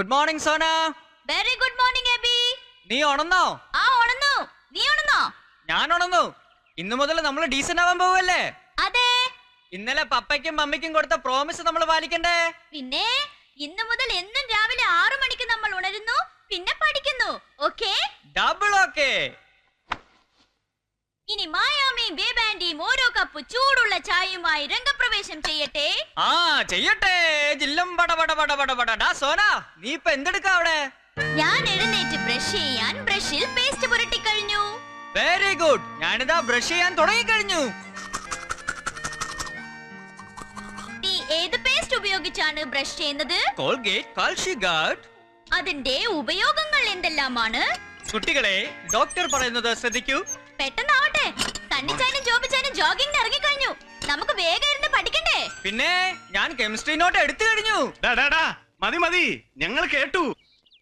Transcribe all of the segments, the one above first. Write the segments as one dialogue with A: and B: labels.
A: Good morning Sona
B: very good morning Abi
A: നീ ഉണന്നോ?
B: ആ ഉണന്നു. നീ ഉണന്നോ?
A: ഞാൻ ഉണന്നു. ഇന്നു മുതൽ നമ്മൾ ഡീസന്റ് ആവാൻ പോവല്ലേ?
B: അതെ.
A: ഇന്നലെ പപ്പയ്ക്കും മമ്മിക്കും കൊടുത്ത പ്രോമിസ് നമ്മൾ പാലിക്കണ്ടേ?
B: പിന്നെ ഇന്നു മുതൽ എന്നും രാവിലെ ആറു മണിക്ക് നമ്മൾ ഉണരുന്നു പിന്നെ പഠിക്കുന്നു. ഓക്കേ
A: ഡബിൾ ഓക്കെ
B: ഇനി മായാമിയും ബേബാൻഡിയും ഓരോ കപ്പ് ചൂടുള്ള ചായയുമായി രംഗപ്രവേശം ചെയ്യട്ടെ?
A: ആ ചെയ്യട്ടെ. ജില്ലം സോന നീ ഇപ്പൊ എന്തെടുക്കാ അവിടെ?
B: ഞാൻ എഴുന്നേറ്റ് ബ്രഷ് ചെയ്യാൻ ബ്രഷിൽ പേസ്റ്റ് പുരട്ടി കഴിഞ്ഞു.
A: വെരി ഗുഡ് ഞാനിതാ ബ്രഷ് ചെയ്യാൻ തുടങ്ങി കഴിഞ്ഞു
B: നീ ഏത് പേസ്റ്റ് ഉപയോഗിച്ചാണ് ബ്രഷ് ചെയ്യുന്നത്?
A: കോൾഗേറ്റ് കാൽഷി ഗാർഡ്
B: അതിന്റെ ഉപയോഗങ്ങൾ എന്തെല്ലാമാണ്?
A: കുട്ടികളെ ഡോക്ടർ പറയുന്നത് ശ്രദ്ധിക്കൂ.
B: പെട്ടെന്നാവട്ടെ സണ്ണിച്ചാനും ജോബിച്ചാനും ജോഗിങ്ങിന് ഇറങ്ങിക്കഴിഞ്ഞു. നമുക്ക് വേഗം ഇരുന്ന് പഠിക്കണ്ടേ?
A: പിന്നെ ഞാൻ കെമിസ്ട്രി നോട്ട് എടുത്തു കഴിഞ്ഞു.
C: ഡാ, ഡാ, ഡാ. മതി മതി. ഞങ്ങൾ കേട്ടു.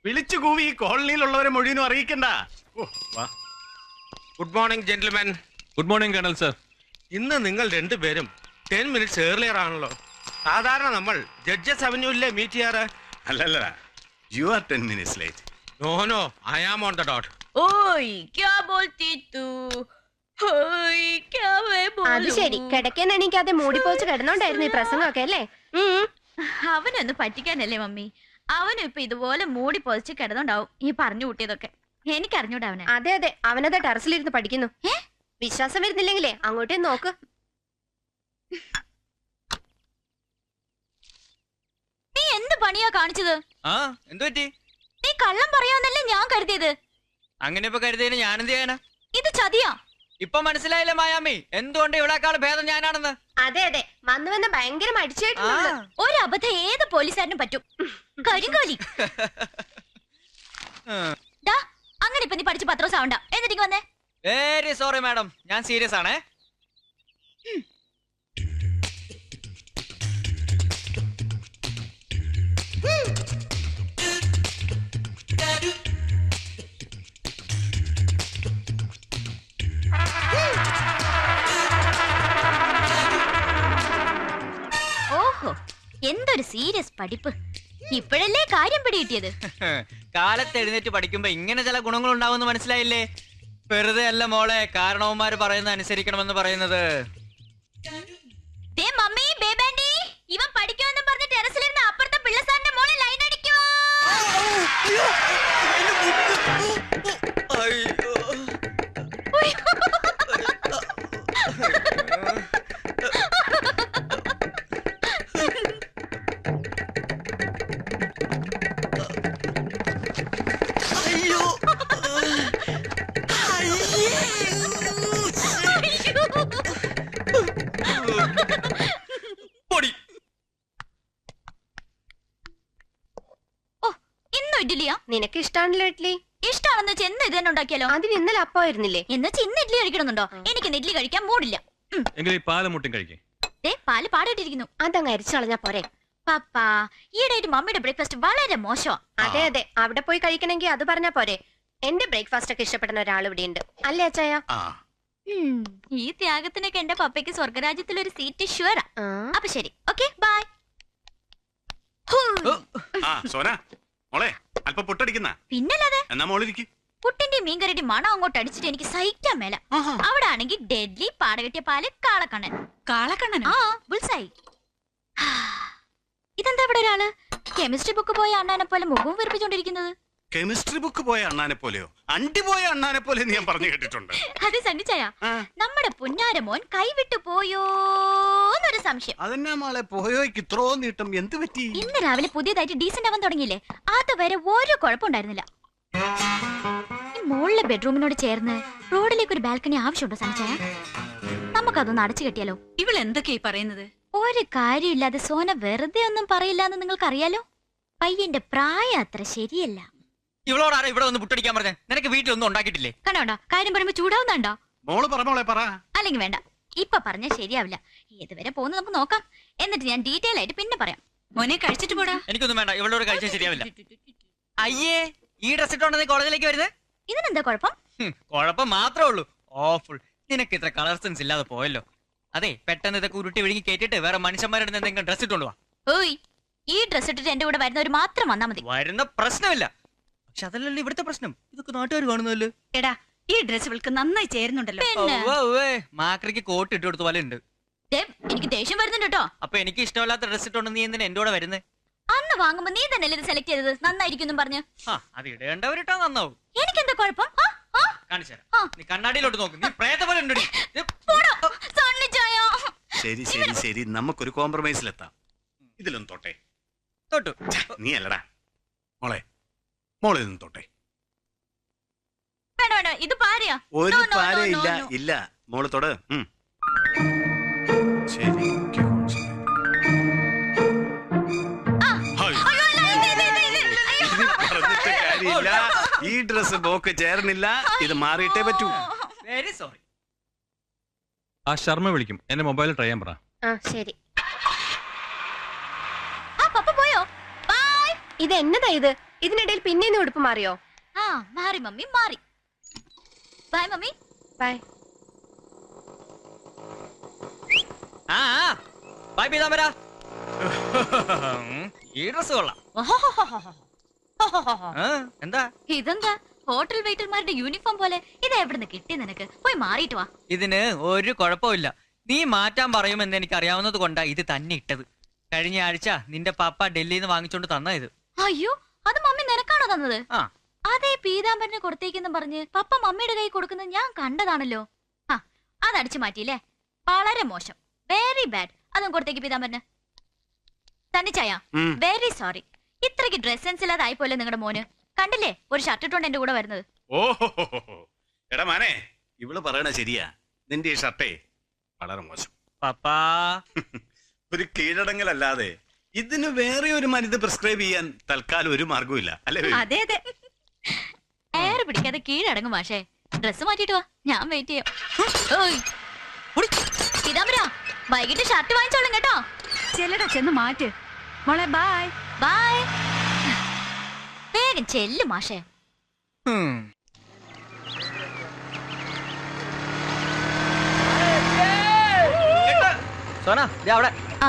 C: വിളിച്ചു കൂവി ഈ കോളനിയിലുള്ളവരെ മുഴുവനും അറിയിക്കണ്ട. ഓ, വാ.
D: Good morning gentleman
E: good morning colonel sir
D: ഇന്ന് നിങ്ങൾ രണ്ടുപേരും ടെൻ മിനിറ്റ്സ് ഏർലിയർ ആണല്ലോ. സാധാരണ നമ്മൾ ജഡ്ജസ് അവന്യൂലെ മീറ്റ് ചെയ്യാറ്?
C: അല്ലല്ല you are ten minutes late
D: no no I am on the dot
B: ഓയ് ക്യാ ബോൾത്തി തൂ
F: അത് ശരി. കിടക്കാൻ എണീക്കാതെ മൂടിപ്പോച്ച് കിടന്നോണ്ടായിരുന്നു ഈ പ്രസംഗമൊക്കെ അല്ലേ.
B: അവനൊന്ന് പറ്റിക്കാനല്ലേ മമ്മി? അവനും ഇപ്പൊ ഇതുപോലെ മൂടി പൊതിച്ച് കിടന്നുണ്ടാവും ഈ പറഞ്ഞു കൂട്ടിയതൊക്കെ. എനിക്ക് അറിഞ്ഞൂടാ അവനെ.
F: അതെ അതെ. അവനത് ടെറസിലിരുന്ന് പഠിക്കുന്നു.
B: ഏ?
F: വിശ്വാസം വരുന്നില്ലെങ്കിലേ അങ്ങോട്ടേ നോക്ക്.
B: നീ എന്ത് പണിയാ കാണിച്ചത്?
A: ആ എന്തു പറ്റി?
B: നീ കള്ളം പറയാന്നല്ലേ ഞാൻ കരുതിയത്.
A: അങ്ങനെ ഇപ്പൊ കരുതിയത് ഞാൻ എന്ത് ചെയ്യാനാ?
B: ഇത് ചതിയാ.
A: ഇപ്പൊ മനസ്സിലായില്ലേ മായാമി? എന്തുകൊണ്ട് ഇവിടെക്കാൾ ഭേദം ഞാനാണെന്ന്?
F: അതെ അതെ. വന്നു വന്ന് ഭയങ്കര മടിച്ചായിട്ടുണ്ട്
B: ഒരു അബദ്ധം ഏത് പോലീസുകാരനും പറ്റും. കരിങ്കോലി. ദാ അങ്ങനെ ഇപ്പൊ നീ പഠിച്ച് പത്ര സൗണ്ട എന്നിട്ട് വന്നേ.
A: വെരി സോറി മാഡം ഞാൻ സീരിയസ് ആണേ.
B: എന്തൊരു സീരിയസ് പഠിപ്പ്. ഇപ്പോഴല്ലേ കാര്യം പിടികിട്ടിയത്?
A: കാലത്ത് എഴുന്നേറ്റ് പഠിക്കുമ്പോ ഇങ്ങനെ ചില ഗുണങ്ങൾ ഉണ്ടാവുമെന്ന് മനസ്സിലായില്ലേ? വെറുതെ അല്ല മോളെ കാരണവന്മാര് പറയുന്ന അനുസരിക്കണമെന്ന് പറയുന്നത്.
B: ഇവൻ പഠിക്കുമെന്ന് പറഞ്ഞ് ടെറസിലിരുന്ന് അപ്പുറത്തെ പിള്ളസാറിന്റെ മോളെ ലൈൻ അടിക്കോ ഇന്നും
F: നിനക്ക് ഇഷ്ടാണല്ലോ ഇഡ്ലി.
B: ഇഷ്ടമാണെന്ന് വെച്ച് എന്ന് ഇത് തന്നെ ഉണ്ടാക്കിയാലോ?
F: അതിന് ഇന്നലെ അപ്പമായിരുന്നില്ലേ
B: എന്ന് വെച്ച് ഇന്ന് ഇഡ്ഡലി കഴിക്കണമെന്നുണ്ടോ? എനിക്ക് ഇഡ്ഡലി കഴിക്കാൻ മൂടില്ല.
E: എങ്കിൽ ഈ പാലം മുട്ടും കഴിക്കേ.
B: ദേ പാൽ പാടിയിട്ടിരിക്കുന്നു.
F: അതങ്ങ് അരിച്ചു കളഞ്ഞാ പോരെ.
B: പപ്പാ ഈയിടെയായിട്ട് മമ്മിയുടെ ബ്രേക്ക്ഫാസ്റ്റ് വളരെ മോശമാണ്
F: അതെ അതെ. അവിടെ പോയി കഴിക്കണമെങ്കിൽ അത് പറഞ്ഞാ പോരെ. എന്റെ ബ്രേക്ക്ഫാസ്റ്റ് ഒക്കെ ഇഷ്ടപ്പെടുന്ന ഒരാൾ ഇവിടെ ഉണ്ട്. അല്ലേ അച്ചായ?
C: ആ.
B: ഈ ത്യാഗത്തിനൊക്കെ എന്റെ പപ്പയ്ക്ക് സ്വർഗരാജ്യത്തിൽ ഒരു സീറ്റ് ഷുവറാ. അപ്പൊ ശരി. ഓക്കെ ബൈ
C: ആ സോന. മോളെ അല്പം പൊട്ടടിക്കുന്ന.
B: പിന്നല്ലാതെ?
C: എന്നാ മോളിരിക്കും.
B: പുട്ടിന്റെ മീൻകറിയുടെ മണം അങ്ങോട്ട് അടിച്ചിട്ട് എനിക്ക് സഹിക്കാൻ മേല. അവിടെ ആണെങ്കിൽ ഡെഡ്ലി പാടകെട്ടിയ പാൽ കാളക്കണ്ണൻ.
G: കാളക്കണ്ണൻ
B: ആ ബുൾസായി. ഇതെന്താ ഇവിടെ ഒരാൾ? കെമിസ്ട്രി ബുക്ക് പോയ അണ്ണാനെ പോലെ മുഖവും വീർപ്പിച്ചോണ്ടിരിക്കുന്നത്
C: കെമിസ്ട്രി ബുക്ക് പോയ അണ്ണാനെ പോലെയോ? അണ്ടി പോയ അണ്ണാനെ പോലെ ഞാൻ പറഞ്ഞു കേട്ടിട്ടുണ്ട്.
B: അതെ സണ്ണിച്ചായ. നമ്മുടെ പുന്നാരമോൻ കൈവിട്ടു പോയോ എന്നൊരു സംശയം.
C: അതെന്നാ മാളെ പോയോയ്ക്ക് ഇത്രോ നീട്ടം. എന്ത് പറ്റി?
B: ഇന്ന് രാവിലെ പുതിയതായിട്ട് ഡീസന്റ് ആവാൻ തുടങ്ങിയില്ലേ? അതുവരെ ഒരു കുഴപ്പമുണ്ടായിരുന്നില്ല. ഈ മുകളിലെ ബെഡ്റൂമിനോട് ചേർന്ന് റോഡിലേക്ക് ഒരു ബാൽക്കണി ആവശ്യമുണ്ടോ സണ്ണിച്ചായ നമുക്കതൊന്ന് അടച്ചു കെട്ടിയാലോ?
G: ഇവൾ എന്തൊക്കെയായി പറയുന്നത്?
B: ഒരു കാര്യമില്ലാതെ സോന വെറുതെ ഒന്നും പറയില്ല എന്ന് നിങ്ങൾക്കറിയാലോ? പയ്യന്റെ പ്രായം അത്ര ശരിയല്ല.
A: ഇവളോടാരാ ഇവിടെ വന്ന് പുട്ടടിക്കാൻ പറഞ്ഞേ? നിനക്ക് വീട്ടിലൊന്നും ഉണ്ടാക്കിയിട്ടില്ലേ?
B: കണ്ടോണ്ട കാര്യം പറയുമ്പോ ചൂടാവുന്നുണ്ടോ?
C: മോൾ പറ മോളെ പറ.
B: അല്ലെങ്കിൽ വേണ്ട. ഇപ്പൊ പറഞ്ഞാൽ ശരിയാവില്ല. ഏതുവരെ പോകുന്നു നമുക്ക് നോക്കാം. എന്നിട്ട് ഞാൻ ഡീറ്റെയിൽ ആയിട്ട് പിന്നെ പറയാം.
G: മോനെ കഴിച്ചിട്ട് പോടാ.
A: എനിക്കൊന്നും വേണ്ട ഇവളോട് കഴിച്ചാൽ ശരിയാവില്ല. അയ്യേ. ഈ ഡ്രസ് ഇട്ടോണ്ട് നീ കോളേജിലേക്ക് വരുന്നത്
B: ഇതിനെന്താ കുഴപ്പം?
A: കുഴപ്പം മാത്രമേ ഉള്ളൂ. ഓഫുൾ നിനക്ക് ഇത്ര കളർ സെൻസ് ഇല്ലാതെ പോയല്ലോ. അതെ പെട്ടെന്ന് ഇതൊക്കെ ഉരുട്ടി വിഴുങ്ങി കേട്ടിട്ട് വേറെ മനുഷ്യന്മാരുടെ എന്തെങ്കിലും ഡ്രസ് ഇട്ടോണ്ട് വാ.
B: ഓയ് ഈ ഡ്രസ് ഇട്ടിട്ട് എന്റെ കൂടെ വരുന്നവർ മാത്രം വന്നാ മതി.
A: വരുന്ന പ്രശ്നമില്ല. പക്ഷെ അതല്ലല്ലോ ഇവിടുത്തെ പ്രശ്നം. ഇതൊക്കെ നാട്ടുകാർ കാണുന്നല്ലേ
G: എടാ ഈ ഡ്രസ് ഇവൾക്ക് നന്നായി ചേരുന്നുണ്ടല്ലോ.
A: മാക്രിക്ക് കോട്ട് ഇട്ട് കൊടുത്ത പോലെ ഉണ്ട്.
B: ദേ, എനിക്ക് ദേഷ്യം വരുന്നുണ്ട് കേട്ടോ.
A: അപ്പൊ എനിക്ക് ഇഷ്ടമല്ലാത്ത ഡ്രസ് ഇട്ടോണ്ട് നീ എന്തിനാ എന്റെ കൂടെ വരുന്നേ?
B: അന്ന് വാങ്ങുമ്പോ നീ തന്നെ ഇത് സെലക്ട് ചെയ്തത്? നന്നായിരിക്കും പറഞ്ഞു. പറഞ്ഞ്
A: ആ അത് ഇടേണ്ടവരിട്ടോ നന്നാവും.
B: കുഴപ്പം?
A: കാണിച്ചു തരാം.
B: ആ.
A: നീ കണ്ണാടിയിലോട്ട് നോക്ക്. നീ പ്രേത പോലെ
B: ഉണ്ട്.
C: ശരി ശരി ശരി. നമുക്കൊരു കോംപ്രമൈസിലെത്താം ഇതിലൊന്നും തൊട്ടെ.
A: തൊട്ടു.
C: നീ അല്ലടാ മോളെ മോളെ നിന്ന് തൊട്ടെ.
B: വേണ്ട വേണ്ട ഇത് പാരയാ?
C: ഒരു പാര ഇല്ല ഇല്ല. മോൾ തൊട്. ശരിക്കും കാര്യമില്ല. ഈ ഡ്രസ് ബോക്ക് ചേർന്നില്ല. ഇത് മാറിയിട്ടേ പറ്റൂ.
A: വെരി സോറി
E: ആ ശർമ്മ വിളിക്കും. എന്റെ മൊബൈലിൽ ട്രൈ ചെയ്യാൻ പറ.
F: ആ ശരി
B: ആ പപ്പ പോയോ ബൈ
F: ഇത് എന്നതാ ഇത് ഇതിനിടയിൽ പിന്നെയും ഉടുപ്പ് മാറിയോ
B: ആ മാറി മമ്മി മാറി ബൈ മമ്മി
F: ബൈ
A: ആ ബൈ പീതാംബര ഈ ഡ്രസ് കൊള്ളാം ആ, എന്താ
B: ഇതെന്താ ഹോട്ടൽ വെയിറ്റർമാരുടെ യൂണിഫോം പോലെ ഇത് എവിടുന്ന് കിട്ടി നിനക്ക് പോയി മാറിയിട്ട് വാ
A: ഇതിന് ഒരു കുഴപ്പമില്ല നീ മാറ്റാൻ പറയുമെന്ന് എനിക്ക് അറിയാവുന്നത് കൊണ്ടാ ഇത് തന്നെ ഇട്ടത് കഴിഞ്ഞ ആഴ്ച നിന്റെ പാപ്പ ഡൽഹിയിൽ നിന്ന് വാങ്ങിച്ചോണ്ട് തന്ന ഇത്
B: അയ്യോ അത് മമ്മി നിനക്കാണോ തന്നത്?
A: ആ.
B: അതേ പീതാംബരന് കൊടുത്തേക്കെന്ന് പറഞ്ഞ് പപ്പ മമ്മിയുടെ കൈ കൊടുക്കുന്നത് ഞാൻ കണ്ടതാണല്ലോ. ആ അതടിച്ചു മാറ്റിയില്ലേ? വളരെ മോശം. വെരി ബാഡ് അതും കൊടുത്തേക്ക് പീതാംബരന്. തന്നിച്ചായ
C: ഉം.
B: വെരി സോറി ഇത്രയ്ക്ക് ഡ്രസ് സെൻസ് ഇല്ലാതായി പോലെ നിങ്ങളുടെ മോന്. കണ്ടില്ലേ? ഒരു ഷർട്ട് ഇട്ടുണ്ട് എന്റെ കൂടെ വരുന്നത്.
C: ഓഹോ എടാ മാനെ ഇവൾ പറയണ ശരിയാ. നിന്റെ ഈ ഷർട്ടേ വളരെ മോശം.
A: പപ്പാ.
C: ഒരു കീഴടങ്ങലല്ലാതെ ഇതിന് വേറെ ഒരു മരുന്ന് പ്രിസ്ക്രൈബ് ചെയ്യാൻ തൽക്കാലം ഒരു മാർഗവും അല്ലേ?
G: അതെ അതെ.
B: എയർ പിടിക്കാതെ കീഴടങ്ങും മാഷേ. ഡ്രസ് മാറ്റിട്ട് വാ. ഞാൻ വെയിറ്റ് ചെയ്യാം. പീതാംബര വൈകിട്ട് ഷർട്ട് വാങ്ങിച്ചോളും കേട്ടോ.
G: ചെല്ലടാ ചെന്ന് മാറ്റ്. മോളെ ബൈ
B: ബൈ വേഗം ചെല്ലു മാഷേ.
A: സോന അവിടെ.
B: ആ.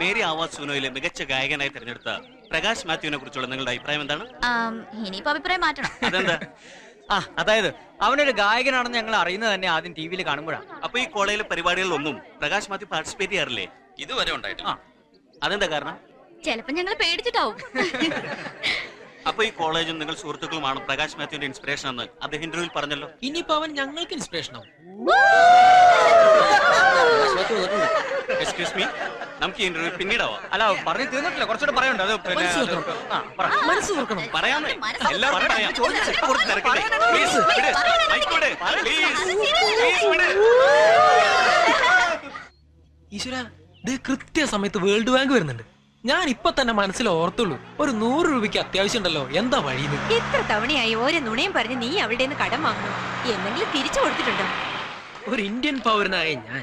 H: മേരി ആവാസ് സുനോയിലെ മികച്ച ഗായകനായി തിരഞ്ഞെടുത്ത പ്രകാശ് മാത്യുവിനെ കുറിച്ചുള്ള നിങ്ങളുടെ അഭിപ്രായം എന്താണ്?
B: ഇനിയിപ്പോ അഭിപ്രായം മാറ്റണം.
H: അതെന്താ?
A: ആ അതായത് അവനൊരു ഗായകനാണെന്ന് ഞങ്ങൾ അറിയുന്നത് തന്നെ ആദ്യം ടി വിയിൽ കാണുമ്പോഴാണ്
H: അപ്പൊ ഈ കോളേജിലെ പരിപാടികളിലൊന്നും പ്രകാശ് മാത്യു പാർട്ടിസിപ്പേറ്റ് ചെയ്യാറില്ലേ? ഇതുവരെ ഉണ്ടായിട്ടില്ല. അതെന്താ കാരണം?
B: ചിലപ്പോ ഞങ്ങൾ പേടിച്ചിട്ടാവും.
H: അപ്പൊ ഈ കോളേജും നിങ്ങൾ സുഹൃത്തുക്കളുമാണ് പ്രകാശ് മാത്യുവിന്റെ ഇൻസ്പിറേഷൻ എന്ന് അദ്ദേഹം ഇന്റർവ്യൂവിൽ പറഞ്ഞല്ലോ?
I: ഇനിയിപ്പോ അവൻ ഞങ്ങൾക്ക് ഇൻസ്പിറേഷൻ ആവും.
H: എക്സ്ക്യൂസ് മീ നമുക്ക് ഈ ഇന്റർവ്യൂ പിന്നീടാവാം.
A: അല്ല പറഞ്ഞു തീർന്നിട്ടില്ല. കുറച്ചുകൂടെ പറയണ്ട അത് പിന്നെ
I: മനസ്സ് തുറക്കണം.
A: ആ, പറ.
I: മനസ്സ് തുറക്കണം.
H: പറയാമേ എല്ലാവർക്കും പറയാം. കുറച്ച് തിരക്കല്ലേ? Please, വിട്. Mic വിട്. Please. Please, വിട്.
I: ഈശ്വര ഇത് കൃത്യസമയത്ത് വേൾഡ് ബാങ്ക് വരുന്നുണ്ട്. ഞാൻ ഇപ്പൊ തന്നെ മനസ്സിൽ ഓർത്തുള്ളൂ. ഒരു നൂറ് രൂപയ്ക്ക് അത്യാവശ്യം ഉണ്ടല്ലോ എന്താ വഴി
G: എത്ര തവണയായി ഓരോ നുണയും പറഞ്ഞ് നീ അവളുടെ നിന്ന് കടം വാങ്ങണം? എന്തെങ്കിലും തിരിച്ചു കൊടുത്തിട്ടുണ്ടോ?
I: ഒരു ഇന്ത്യൻ പൗരനായ ഞാൻ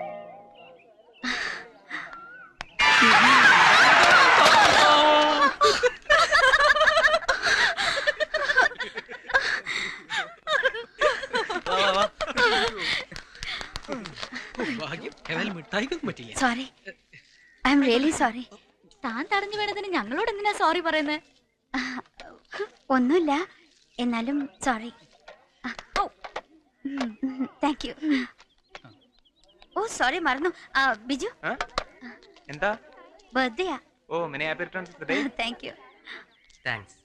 B: sorry I'm really sorry താൻ തടഞ്ഞു വേണതിന് ഞങ്ങളോട് എന്തിനാ സോറി പറയുന്നത്
J: ഒന്നുമില്ല. എന്നാലും sorry thank you oh sorry മറന്നു. ആ, ബിജു?
A: എന്താ?
J: ബർത്ത്ഡേയാ
A: ഓ many happy returns
J: thank you
A: thanks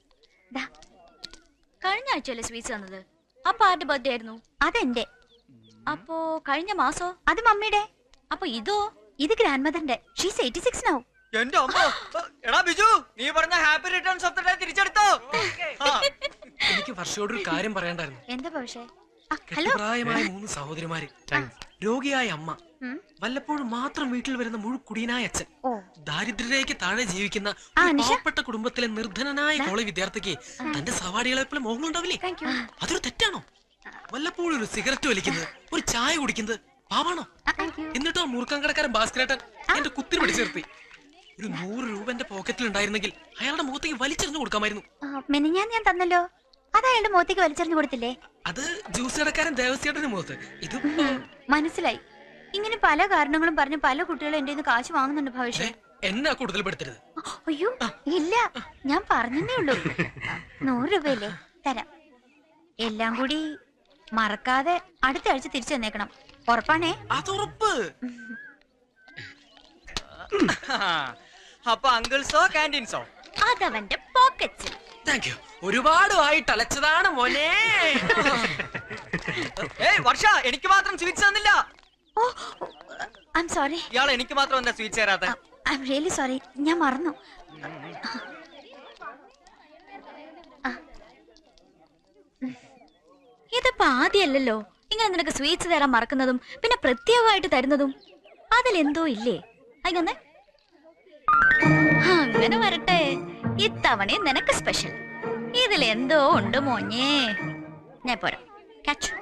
B: കഴിഞ്ഞ ആഴ്ചയല്ലേ സ്വീറ്റ്സ് തന്നത്? അപ്പൊ ആരുടെ ബർത്ത്ഡേ ആയിരുന്നു?
J: അതെന്റെ.
B: അപ്പോ കഴിഞ്ഞ മാസോ?
J: അത് മമ്മിയുടെ.
B: അപ്പൊ ഇതോ?
J: ഇത് ഗ്രാൻഡ് മദറിന്റെ ഷീസ് എയ്റ്റി സിക്സ് നൗ
A: എന്റെ അമ്മ. എടാ ബിജു നീ പറഞ്ഞ happy returns of the day തിരിച്ചെടുത്തോ?
I: എനിക്ക് വർഷയോട് ഒരു കാര്യം പറയണ്ടായിരുന്നു
J: എന്താ പക്ഷേ
I: പ്രായമായ മൂന്ന് സഹോദരിമാര്. രോഗിയായ അമ്മ. വല്ലപ്പോഴും മാത്രം വീട്ടിൽ വരുന്ന മുഴുക്കുടിയനായ അച്ഛൻ. ദാരിദ്ര്യരേക്ക് താഴെ ജീവിക്കുന്ന ഒരു പാവപ്പെട്ട കുടുംബത്തിലെ നിർധനനായ കോളേജ് വിദ്യാർത്ഥിക്ക് തന്റെ സവാടികളെ എപ്പോഴും മോഹങ്ങൾ ഉണ്ടാവില്ലേ അതൊരു തെറ്റാണോ? വല്ലപ്പോഴും ഒരു സിഗരറ്റ് വലിക്കുന്നത് ഒരു ചായ കുടിക്കുന്നത് പാവാണോ. എന്നിട്ടോ മുറുക്കം കടക്കാരൻ ഭാസ്കരേട്ടൻ എന്റെ കുത്തിരി പിടിച്ചു നിർത്തി. ഒരു നൂറ് രൂപ എന്റെ പോക്കറ്റിൽ ഉണ്ടായിരുന്നെങ്കിൽ അയാളുടെ മുഖത്തേക്ക് വലിച്ചെറിഞ്ഞു കൊടുക്കാമായിരുന്നു.
J: മെനിഞ്ഞാൻ ഞാൻ തന്നല്ലോ. അത് അയാളുടെ മുഖത്തേക്ക് വലിച്ചെറിഞ്ഞു കൊടുത്തില്ലേ?
I: അത് ജ്യൂസ് കടക്കാരൻ ദേവസ്യേട്ടന്റെ മുഖത്ത്. ഇത്
J: മനസ്സിലായി. ഇങ്ങനെ പല കാരണങ്ങളും പറഞ്ഞ് പല കുട്ടികളും എന്റെ കാശ് വാങ്ങുന്നുണ്ട് ഭവിഷ്യ
I: എന്നാ കൂടുതൽ പെടുത്തരുത്?
J: അയ്യോ ഇല്ല. ഞാൻ പറഞ്ഞേ ഉള്ളൂ. നൂറ് രൂപയല്ലേ? തരാം. എല്ലാം കൂടി മറക്കാതെ അടുത്ത ആഴ്ച തിരിച്ചു തന്നേക്കണം ഉറപ്പാണേ?
I: അതുറപ്പ്.
A: അപ്പൊ അങ്കിൾസോ കാന്റീൻസോ
J: അതവന്റെ പോക്കറ്റ്
I: താങ്ക് യു ഒരുപാട് ആയി തലച്ചതാണ് മോനെ.
A: ഏയ് വർഷ എനിക്ക് മാത്രം സ്വീറ്റ്സ് തന്നില്ല.
J: ഓ ഐ എം സോറി
A: ഇയാൾ എനിക്ക് മാത്രം എന്താ സ്വീറ്റ്സ് തരാത്ത?
J: ഐ എം റിയലി സോറി ഞാൻ മറന്നു.
B: ഇതിപ്പോ ആദ്യമല്ലല്ലോ ഇങ്ങനെ നിനക്ക് സ്വീറ്റ്സ് തരാൻ മറക്കുന്നതും പിന്നെ പ്രത്യേകമായിട്ട് തരുന്നതും അതിലെന്തോ ഇല്ലേ? അങ്ങനെ അങ്ങനെ വരട്ടെ. ഇത്തവണയും നിനക്ക് സ്പെഷ്യൽ ഇതിലെന്തോ ഉണ്ട് മോഞ്ഞേ. ഞാൻ പോരാ. കാച്ചു